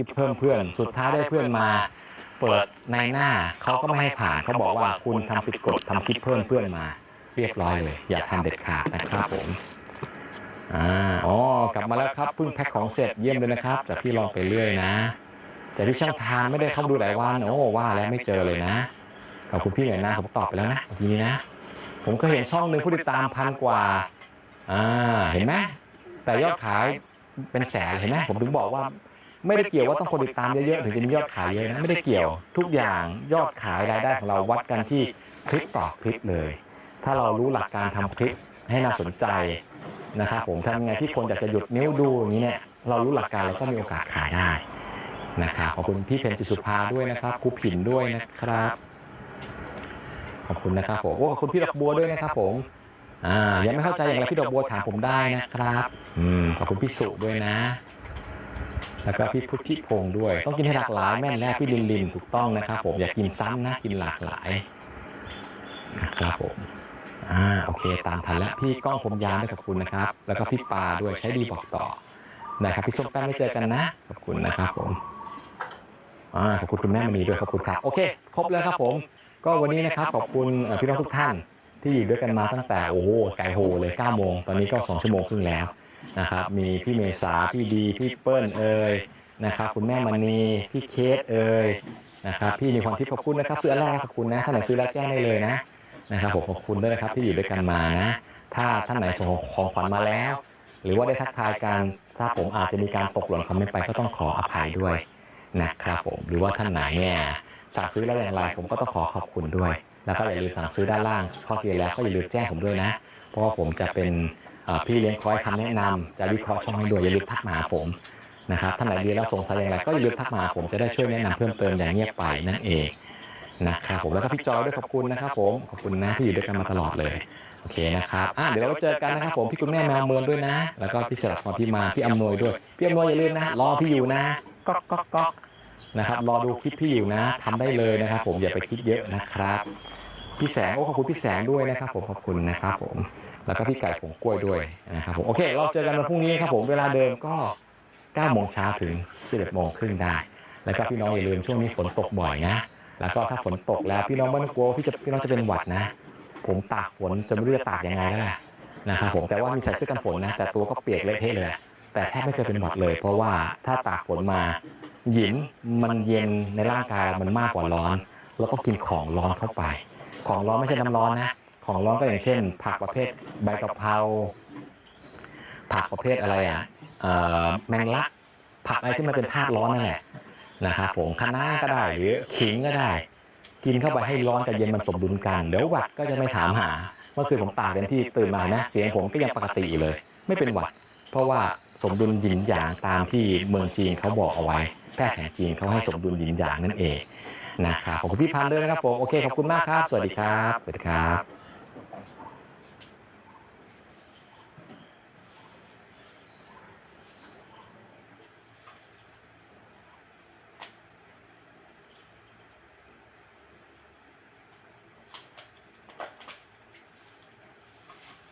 คลิปเพิ่มเพื่อน สุดท้ายได้เพื่อนมา เปิดในหน้าเขาก็ไม่ให้ผ่านเขาบอกว่าคุณทำผิดกฎทำคลิปเพิ่มเพื่อนมา เรียบร้อยเลย อย่าทำเด็ดขาดนะครับผมอ่าอ๋อกลับมาแล้วครับเพิ่งแพ็คของเสร็จเยี่ยมเลยนะครับแต่พี่ลองไปเรื่อยนะจากที่ช่างทานไม่ได้เข้าดูหลายวันโอ้ว่าแล้วไม่เจอเลยนะขอบคุณพี่หน่อยนะผมตอบไปแล้วนะทีนี้นะ ผมก็เห็นช่องหนึ่งผู้ติดตามพันกว่าอ่าเห็นไหมแต่ยอดขายเป็นแสนเห็นไหมผมถึงบอกว่า ไม่ได้เกี่ยวว่าต้องคนติดตามเยอะๆถึงจะมียอดขายเยอะนะไม่ได้เกี่ยวทุกอย่างยอดขายรายได้ของเราวัดกันที่คลิปต่อคลิปเลย ถ้าเรารู้หลักการทำคลิปให้น่าสนใจนะครับผมทำยังไงที่คนอยากจะหยุดนิ้วดูอย่างนี้เนี่ยเรารู้หลักการเราก็มีโอกาสขายได้นะครับขอบคุณพี่เพนจิสุภาด้วยนะครับครูผินด้วยนะครับขอบคุณนะครับผมโอ้ขอบคุณพี่ดอกบัวด้วยนะครับผมอ่ายังไม่เข้าใจอย่างไรพี่ดอกบัวถามผมได้นะครับ อืมขอบคุณพี่สุด้วยนะ แล้วก็พี่พุทธิพงศ์ด้วย ต้องกินให้หลากหลายแม่นแล้วพี่ลินลินถูกต้องนะครับผมอย่ากินซ้ำนะกินหลากหลายนะครับผมอ่าโอเค ตามทันแล้วพี่ก้องผมยาวด้วยขอบคุณนะครับ แล้วก็พี่ปาด้วยใช้ดีบอกต่อนะครับพี่ส้มแป้งไม่เจอกันนะขอบคุณนะครับผมอ่าขอบคุณคุณแม่มณีด้วยขอบคุณครับโอเค ครบแล้วครับผม ก็วันนี้นะครับขอบคุณเอ่อพี่น้องทุกท่านที่อยู่ด้วยกันมาตั้งแต่โอ้โหไกลโหเลย9โมงตอนนี้ก็2ชั่วโมงครึ่งแล้ว นะครับมีพี่เมษาพี่ดีพี่เปิ้ลเอ่ยนะครับคุณแม่มณีพี่เคสเอ่ยนะครับพี่มีความทิพย์ขอบคุณนะครับซื้ออะไรขอบคุณนะท่านไหนซื้อแล้วแจ้งได้เลยนะนะครับผมขอบคุณด้วยนะครับที่อยู่ด้วยกันมานะถ้าท่านไหนส่งของขวัญมาแล้ว หรือว่าได้ทักทายกันถ้าผมอาจจะมีการตกหล่นคอมเมนต์ไปก็ต้องขออภัยด้วยนะครับผมหรือว่าท่านไหนเนี่ยสั่งซื้อแล้วอย่างไรผมก็ต้องขอขอบคุณด้วย แล้วก็อย่าลืมสั่งซื้อด้านล่างข้อเสียแล้วก็อย่าลืมแจ้งผมด้วยนะ เพราะว่าผมจะเป็นเอ่อ พี่เลี้ยงคอยคำแนะนำจะวิเคราะห์ช่องให้ด้วยอย่าลืมทักมาหาผมนะครับท่านไหนเรียนแล้วสงสัยอย่างไรก็อย่าลืมทักมาหาผมจะได้ช่วยแนะนำเพิ่มเติมอย่างเงียบไปนั่นเองนะครับผมแล้วก็พี่จอยด้วยขอบคุณนะครับผมขอบคุณนะที่อยู่ด้วยกันมาตลอดเลยโอเคนะครับอะเดี๋ยวเราเจอกันนะครับผมพี่คุณแม่แมวเมินด้วยนะ แล้วก็พี่สลับพรพี่มาพี่อำนวยด้วยพี่อำนวยอย่าลืมนะรอพี่อยู่นะก๊อกก๊อกก๊อกนะครับรอดูคลิปพี่อยู่นะทำได้เลยนะครับผมอย่าไปคิดเยอะนะครับ พี่แสงโอ้ขอบคุณพี่แสงด้วยนะครับผมขอบคุณนะครับผมแล้วก็พี่ไก่ผงกล้วยด้วยนะครับผมโอเคเราเจอกันวันพรุ่งนี้ครับผมเวลาเดิมก็9โมงเช้าถึง11โมงครึ่งได้ แล้วก็พี่น้องอย่าลืมช่วงนี้ฝนตกบ่อยนะ แล้วก็ถ้าฝนตกแล้วพี่น้องไม่ต้องกลัวว่าพี่จะพี่น้องจะเป็นหวัดนะ ผมตากฝนจะไม่รู้จะตากยังไงแล้วแหละนะครับผมแต่ว่ามีใส่เสื้อกันฝนนะ แต่ตัวก็เปียกเละเทะเลย แต่แทบไม่เคยเป็นหวัดเลย เพราะว่าถ้าตากฝนมาหยินมันเย็นในร่างกายมันมากกว่าร้อนเราต้องกินของร้อนเข้าไป ของร้อนไม่ใช่น้ำร้อนนะ ของร้อนก็อย่างเช่น ผักประเภทใบกะเพราผักประเภทอะไรอะแมงลัก ผักอะไรที่มันเป็นธาตุร้อนนั่นแหละนะครับผมคะน้าก็ได้หรือขิงก็ได้ กินเข้าไปให้ร้อนกับเย็นมันสมดุลกันเดี๋ยวหวัดก็จะไม่ถามหาเมื่อคืนผมตากเต็มที่ตื่นมานะเสียงผมก็ยังปกติเลย ไม่เป็นหวัด เพราะว่าสมดุลหยินหยางตามที่เมืองจีนเขาบอกเอาไว้ แพทย์แผนจีนเขาให้สมดุลหยินหยางนั่นเอง นะครับขอบคุณพี่พันธ์ด้วยนะครับผมโอเคขอบคุณมากครับ สวัสดีครับ สวัสดีครับ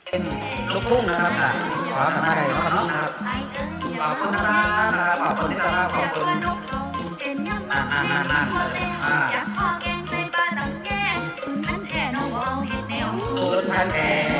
เป็นลูกทุ่งนะครับอะขอทำอะไรนะครับน้องนะครับขอบคุณนะครับขอบคุณครับขอบคุณอ่าอ่าอ่า สุดพันแอร์